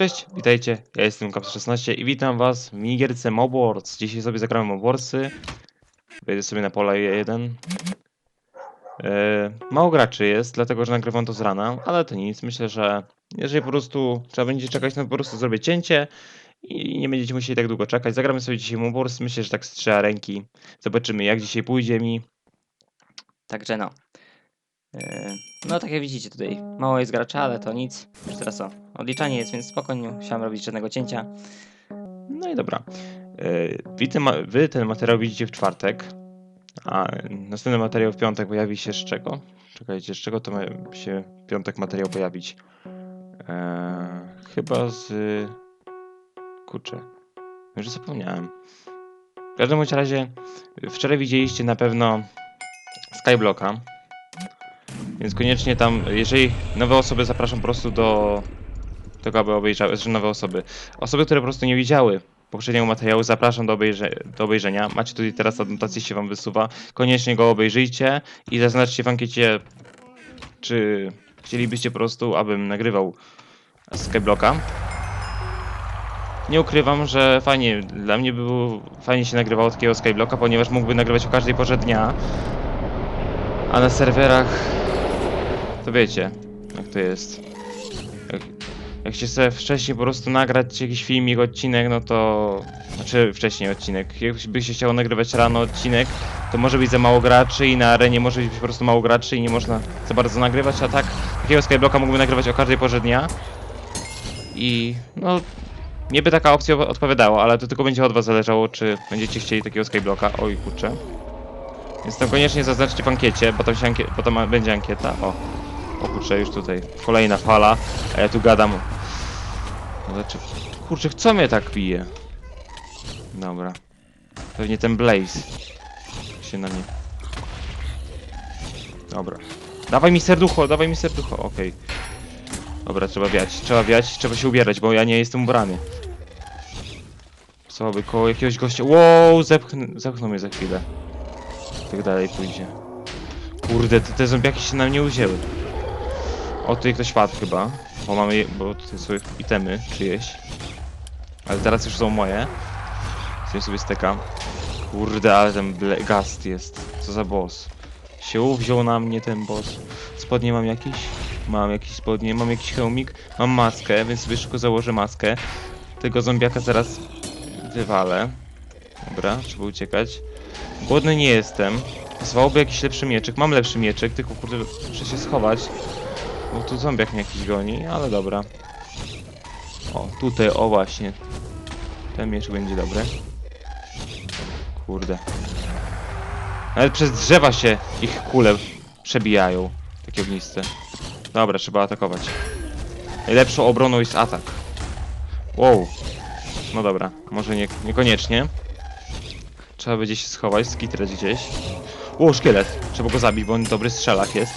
Cześć, witajcie, ja jestem Kaps16 i witam was w minigierce Mob. Dzisiaj sobie zagramy Mob Warsy. Wejdę sobie na pola 1. E, mało graczy jest, dlatego że nagrywam to z rana, ale to nic. Myślę, że jeżeli po prostu trzeba będzie czekać, no po prostu zrobię cięcie i nie będziecie musieli tak długo czekać. Zagramy sobie dzisiaj Mob Wars, myślę, że tak z trzy ręki. Zobaczymy jak dzisiaj pójdzie mi. Także no. E, No tak jak widzicie tutaj, mało jest graczy, ale to nic. Już teraz o, odliczanie jest, więc spokojnie, nie musiałem robić żadnego cięcia. No i dobra. E, Wy ten, wy ten materiał widzicie w czwartek, a następny materiał w piątek pojawi się z czego? Czekajcie, z czego to ma się piątek materiał pojawić? E, chyba z... Kurczę, już zapomniałem. W każdym razie, wczoraj widzieliście na pewno Skyblocka, więc koniecznie tam, jeżeli nowe osoby zapraszam po prostu do tego, aby obejrzały, znaczy nowe osoby. Osoby, które po prostu nie widziały poprzedniego materiału, zapraszam do, obejrze do obejrzenia. Macie tutaj teraz adnotację się wam wysuwa. Koniecznie go obejrzyjcie i zaznaczcie w ankiecie, czy chcielibyście po prostu, abym nagrywał Skyblocka. Nie ukrywam, że fajnie, dla mnie było, fajnie się nagrywało takiego Skyblocka, ponieważ mógłby nagrywać o każdej porze dnia. A na serwerach, to wiecie, jak to jest. Jak, jak się chce wcześniej po prostu nagrać jakiś filmik, odcinek, no to... Znaczy wcześniej odcinek. Jakby się chciało nagrywać rano odcinek, to może być za mało graczy i na arenie może być po prostu mało graczy i nie można za bardzo nagrywać, a tak takiego Skyblocka mógłbym nagrywać o każdej porze dnia. I no... Mnie by taka opcja odpowiadała, ale to tylko będzie od was zależało, czy będziecie chcieli takiego Skyblocka. Oj, kurczę. Więc to koniecznie zaznaczcie w ankiecie, bo tam, ankie bo tam będzie ankieta. O, o kurczę, już tutaj kolejna fala, a ja tu gadam. Znaczy, kurczę, co mnie tak bije? Dobra. Pewnie ten Blaze się na mnie. Dobra. Dawaj mi serducho, dawaj mi serducho, okej. Dobra, trzeba wiać, trzeba wiać, trzeba się ubierać, bo ja nie jestem ubrany. Co by koło jakiegoś gościa... Wow, zepchnę, zepchnął mnie za chwilę. Tak dalej pójdzie. Kurde, te, te zombiaki się na mnie uzięły. O, tutaj ktoś wpadł chyba. Bo mamy, bo tutaj są itemy czyjeś. Ale teraz już są moje. Sobie sobie steka. Kurde, ale ten gast jest. Co za boss. Się uwziął na mnie ten boss. Spodnie mam jakieś? Mam jakieś spodnie, mam jakiś hełmik, mam maskę, więc sobie szybko założę maskę. Tego zombiaka zaraz wywalę. Dobra, trzeba uciekać. Głodny nie jestem. Zwałoby jakiś lepszy mieczyk. Mam lepszy mieczyk, tylko kurde, muszę się schować. Bo tu zombiak mnie jakiś goni, ale dobra. O, tutaj, o właśnie. Ten miecz będzie dobry. Kurde. Nawet przez drzewa się ich kule przebijają. Takie ogniste. Dobra, trzeba atakować. Najlepszą obroną jest atak. Wow. No dobra, może nie, niekoniecznie. Trzeba będzie się schować, skitrać gdzieś. O, szkielet. Trzeba go zabić, bo on dobry strzelak jest.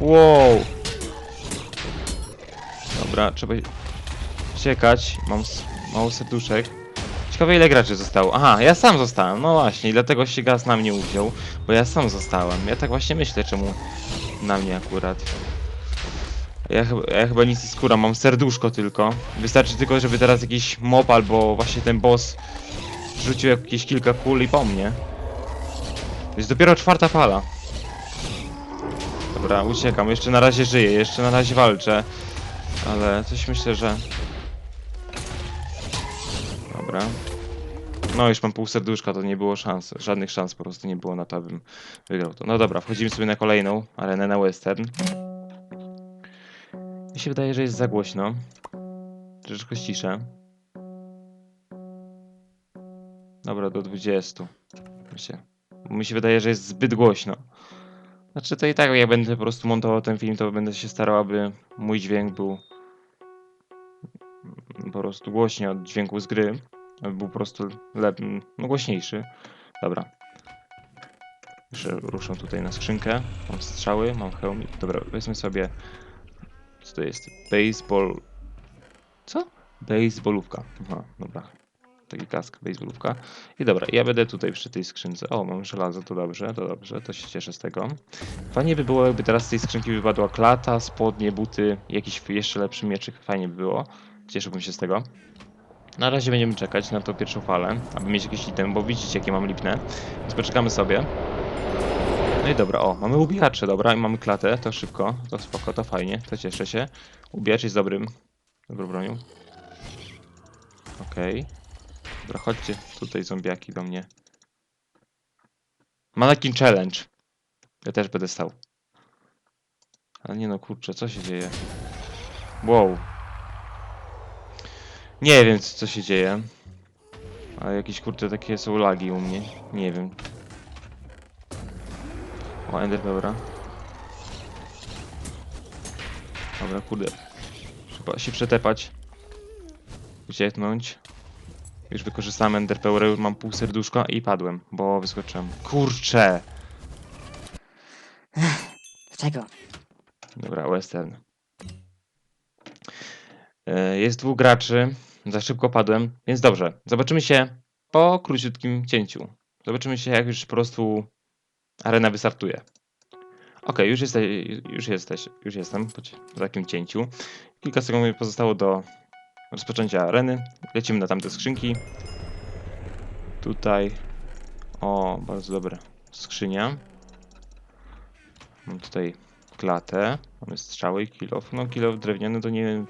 Wow. Dobra, trzeba uciekać. Mam mało serduszek. Ciekawe ile graczy zostało. Aha, ja sam zostałem. No właśnie, dlatego się gaz na mnie uwziął. Bo ja sam zostałem. Ja tak właśnie myślę, czemu na mnie akurat. Ja, ja chyba nic nie skóra, mam serduszko tylko. Wystarczy tylko, żeby teraz jakiś mob albo właśnie ten boss rzucił jakieś kilka kul i po mnie. To jest dopiero czwarta fala. Dobra, uciekam. Jeszcze na razie żyję, jeszcze na razie walczę. Ale coś myślę, że... Dobra. No już mam pół serduszka, to nie było szans. Żadnych szans po prostu nie było na to, abym wygrał to. No dobra, wchodzimy sobie na kolejną arenę na western. Mi się wydaje, że jest za głośno. Troszeczkę ściszę. Dobra, do 20. Myślę. Mi się wydaje, że jest zbyt głośno. Znaczy to i tak jak będę po prostu montował ten film, to będę się starał, aby mój dźwięk był po prostu głośniej od dźwięku z gry. Aby był po prostu lep... no głośniejszy. Dobra. Jeszcze ruszę tutaj na skrzynkę. Mam strzały, mam hełmik. Dobra, weźmy sobie... Co to jest? Baseball... Co? Baseballówka. Aha, dobra. Taki kask, baseballówka. I dobra, ja będę tutaj przy tej skrzynce. O, mam żelazo, to dobrze, to dobrze, to się cieszę z tego. Fajnie by było, jakby teraz z tej skrzynki wypadła klata, spodnie, buty, jakiś jeszcze lepszy mieczyk. Fajnie by było. Cieszyłbym się z tego. Na razie będziemy czekać na tą pierwszą falę, aby mieć jakiś item, bo widzicie jakie mam lipne. Więc poczekamy sobie. No i dobra, o, mamy ubijacze, dobra, i mamy klatę, to szybko, to spoko, to fajnie, to cieszę się. Ubijacz jest dobrym, dobrą bronią. Okej. Dobra, chodźcie tutaj zombiaki do mnie. Mannequin Challenge. Ja też będę stał. Ale nie no, kurczę, co się dzieje? Wow. Nie wiem, co się dzieje. Ale jakieś kurczę takie są lagi u mnie. Nie wiem. O, Ender Pearla. Dobra, kurde. Trzeba się przetepać. Ucieknąć. Już wykorzystałem Ender już mam pół serduszka i padłem, bo wyskoczyłem. Kurcze! Dlaczego? Dobra, Western. E, Jest dwóch graczy. Za szybko padłem, więc dobrze. Zobaczymy się po króciutkim cięciu. Zobaczymy się, jak już po prostu arena wystartuje. Okej, już, jeste, już jesteś, już jestem po takim cięciu. Kilka sekund mi pozostało do rozpoczęcia areny. Lecimy na tamte skrzynki. Tutaj. O, bardzo dobre. Skrzynia. Mam tutaj klatę. Mamy strzały i kilof. No kilof drewniany to nie wiem,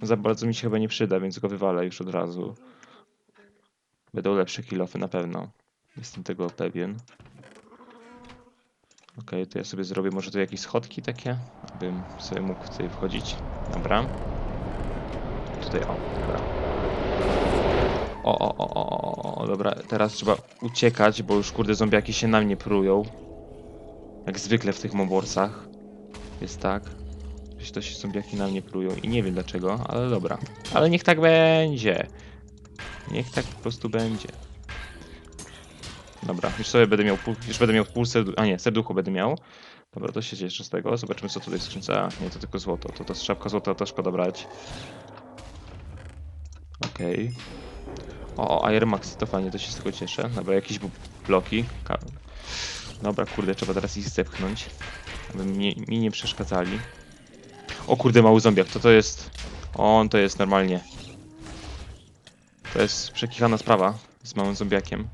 no za bardzo mi się chyba nie przyda, więc go wywalę już od razu. Będą lepsze kilofy na pewno. Jestem tego pewien. Okej, to ja sobie zrobię może tu jakieś schodki takie, abym sobie mógł tutaj wchodzić. Dobra. Tutaj, o, dobra. O, o, o, o, o, dobra, teraz trzeba uciekać, bo już kurde zombiaki się na mnie prują. Jak zwykle w tych moborsach. Jest tak. Że to się zombiaki na mnie plują i nie wiem dlaczego, ale dobra. Ale niech tak będzie. Niech tak po prostu będzie. Dobra, już sobie będę miał pół, już będę miał pół. A nie, serducho będę miał. Dobra, to się cieszę z tego. Zobaczymy co tutaj w nie, to tylko złoto. To to strzapka złota to szkoda brać. Okej. O, o, Iron Max, to fajnie, to się z tego cieszę. Dobra, jakieś bloki. Dobra, kurde, trzeba teraz ich zepchnąć. Aby mi, mi nie przeszkadzali. O kurde, mały zombiak, to to jest... On to jest normalnie. To jest przekichana sprawa z małym zombiakiem.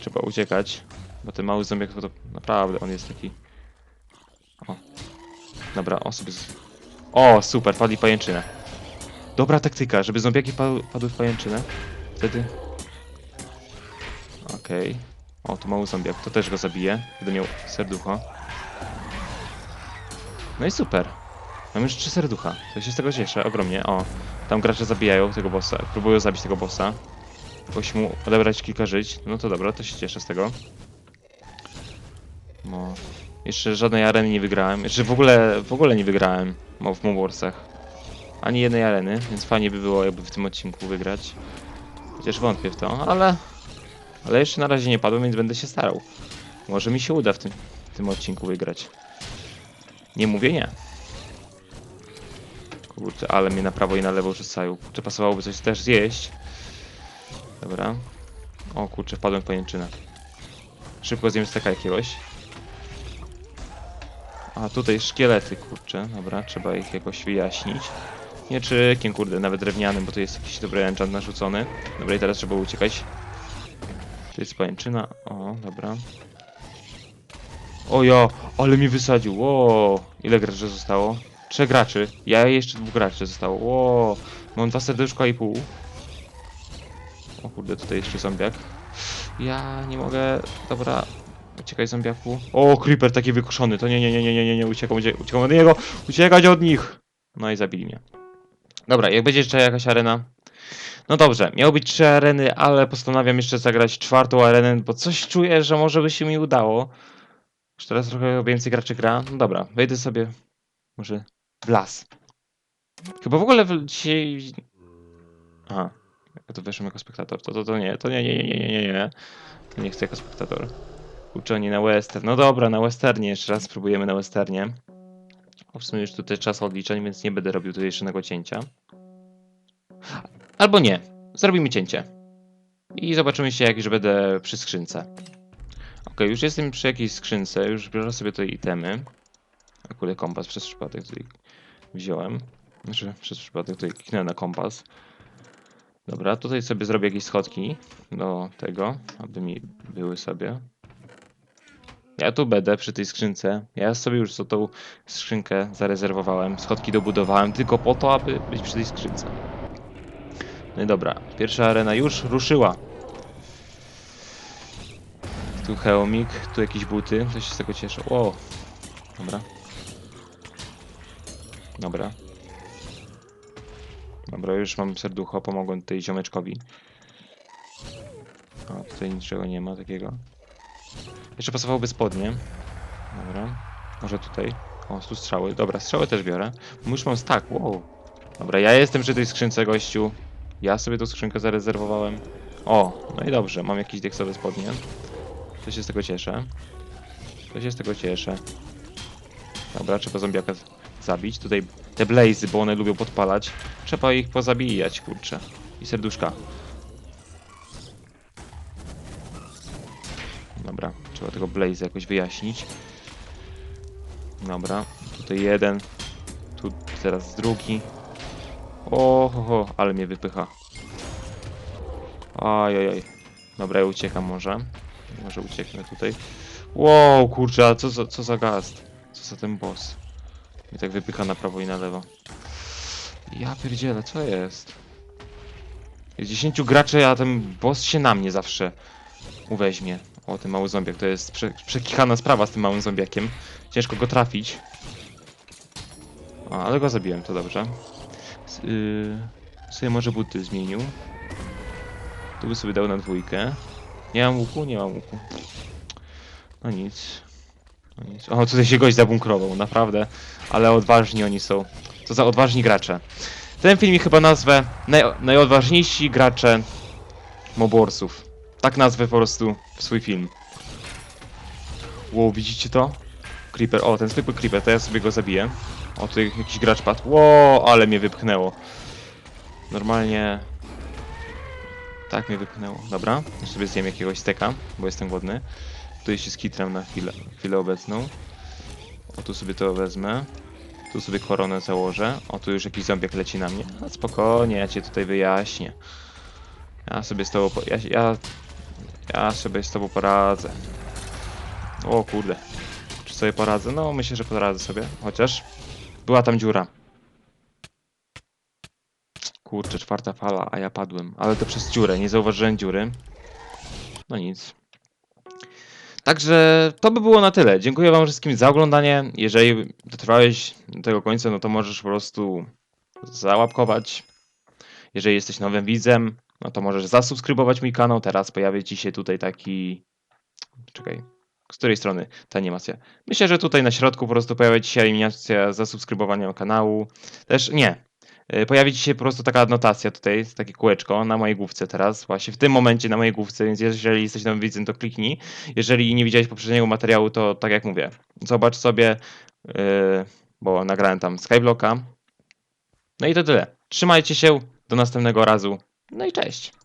Trzeba uciekać, bo ten mały zombiak to, to naprawdę, on jest taki... O. Dobra, o sobie... Z... O, super, padli pajęczynę. Dobra taktyka, żeby zombiaki padły, padły w pajęczynę. Wtedy... Okej. O, tu mały zombiak, to też go zabije. Będę miał serducho. No i super. Mam już trzy serducha. To się z tego cieszę ogromnie. O, tam gracze zabijają tego bossa. Próbują zabić tego bossa. Ktoś mu odebrać kilka żyć. No to dobra, to się cieszę z tego. No. Jeszcze żadnej areny nie wygrałem. Jeszcze w ogóle, w ogóle nie wygrałem w Mowarsach. Ani jednej areny, więc fajnie by było jakby w tym odcinku wygrać. Chociaż wątpię w to, ale... Ale jeszcze na razie nie padłem, więc będę się starał. Może mi się uda w tym, w tym odcinku wygrać. Nie mówię nie. Kurczę, ale mnie na prawo i na lewo rzucają. Kurczę, pasowałoby coś też zjeść. Dobra. O kurczę, wpadłem w pajęczynę. Szybko zjem steka jakiegoś. A tutaj szkielety, kurczę. Dobra, trzeba ich jakoś wyjaśnić. Mieczykiem, kurde, nawet drewnianym, bo to jest jakiś dobry enchant narzucony. Dobra, i teraz trzeba uciekać. To jest pajęczyna. O, dobra. O ja, ale mi wysadził. Ło, ile graczy zostało? Trzech graczy. Ja jeszcze dwóch graczy zostało. Ło, mam dwa serduszka i pół. O kurde, tutaj jeszcze zombiak. Ja nie mogę. Dobra. Uciekaj zombiaku. O, creeper taki wykoszony. To nie, nie, nie, nie, nie, nie, nie. Uciekam, ucie- uciekam od niego. Uciekać od nich. No i zabili mnie. Dobra, jak będzie jeszcze jakaś arena. No dobrze, miały być trzy areny, ale postanawiam jeszcze zagrać czwartą arenę, bo coś czuję, że może by się mi udało. Już teraz trochę więcej graczy gra. No dobra, wejdę sobie może w las. Chyba w ogóle w, dzisiaj... Aha, ja to weszłem jako spektator. To, to, to nie, to nie, nie, nie, nie, nie, nie, nie. Chcę jako spektator. Uczenie na western. No dobra, na westernie jeszcze raz spróbujemy na westernie. W sumie już tutaj czas odliczeń, więc nie będę robił tutaj jeszcze cięcia. Albo nie. zrobimy cięcie. I zobaczymy się, jak już będę przy skrzynce. Ok, już jestem przy jakiejś skrzynce, już biorę sobie tutaj itemy. Akurat kompas przez przypadek tutaj wziąłem. Znaczy, przez przypadek tutaj kliknąłem na kompas. Dobra, tutaj sobie zrobię jakieś schodki do tego, aby mi były sobie. Ja tu będę przy tej skrzynce. Ja sobie już tą skrzynkę zarezerwowałem. Schodki dobudowałem tylko po to, aby być przy tej skrzynce. No i dobra, pierwsza arena już ruszyła. Tu hełmik, tu jakieś buty, coś się z tego cieszę. O, dobra. Dobra. Dobra, już mam serducho, pomogłem tutaj ziomeczkowi. O, tutaj niczego nie ma takiego. Jeszcze pasowałoby spodnie. Dobra. Może tutaj. O, tu strzały. Dobra, strzały też biorę. Już mam stack, wow. Dobra, ja jestem przy tej skrzynce, gościu. Ja sobie tą skrzynkę zarezerwowałem. O, no i dobrze, mam jakieś deksowe spodnie. To się z tego cieszę. To się z tego cieszę. Dobra, trzeba zombiaka zabić. Tutaj te blazy, bo one lubią podpalać. Trzeba ich pozabijać, kurczę. I serduszka. Dobra, trzeba tego blaze jakoś wyjaśnić. Dobra, tutaj jeden. Tu teraz drugi. O, ho, ho, ale mnie wypycha. Ajajaj. Dobra, ja uciekam może. Może ucieknę tutaj. Wow, kurczę, co co za gast? Co za ten boss? Mnie tak wypycha na prawo i na lewo. Ja pierdzielę, co jest? Jest 10 graczy, a ten boss się na mnie zawsze uweźmie. O, ten mały zombiak, to jest prze, przekichana sprawa z tym małym zombiakiem. Ciężko go trafić. A, ale go zabiłem, to dobrze. S- Yy, sobie może buty zmienił. Tu by sobie dał na dwójkę. Nie mam łuku? Nie mam łuku. No nic. No nic. O, tutaj się gość zabunkrował, naprawdę. Ale odważni oni są. Co za odważni gracze. Ten filmik chyba nazwę naj, najodważniejsi gracze Moborsów. Tak nazwę po prostu swój film. Wow, widzicie to? Creeper, o, ten zwykły creeper, to ja sobie go zabiję. O, tu jakiś gracz padł. Wow, ale mnie wypchnęło. Normalnie... Tak mnie wypchnęło. Dobra, już sobie zjem jakiegoś steka, bo jestem głodny. Tutaj się skitrem na chwilę, chwilę obecną. O, tu sobie to wezmę. Tu sobie koronę założę. O, tu już jakiś zombiak leci na mnie. A spokojnie, ja cię tutaj wyjaśnię. Ja sobie z tobą... Ja, ja... ja sobie z tobą poradzę. O kurde. Czy sobie poradzę? No, myślę, że poradzę sobie. Chociaż... Była tam dziura. Kurczę, czwarta fala, a ja padłem. Ale to przez dziurę, nie zauważyłem dziury. No nic. Także to by było na tyle. Dziękuję wam wszystkim za oglądanie. Jeżeli dotrwałeś do tego końca, no to możesz po prostu załapkować. Jeżeli jesteś nowym widzem, no to możesz zasubskrybować mój kanał. Teraz pojawi ci się tutaj taki... Czekaj. Z której strony ta animacja? Myślę, że tutaj na środku po prostu pojawia ci się animacja zasubskrybowania kanału. Też nie. Y, Pojawi ci się po prostu taka anotacja tutaj, takie kółeczko na mojej główce teraz, właśnie w tym momencie na mojej główce, więc jeżeli jesteś nowym widzem, to kliknij. Jeżeli nie widziałeś poprzedniego materiału, to tak jak mówię, zobacz sobie, yy, bo nagrałem tam Skyblocka. No i to tyle. Trzymajcie się, do następnego razu. No i cześć.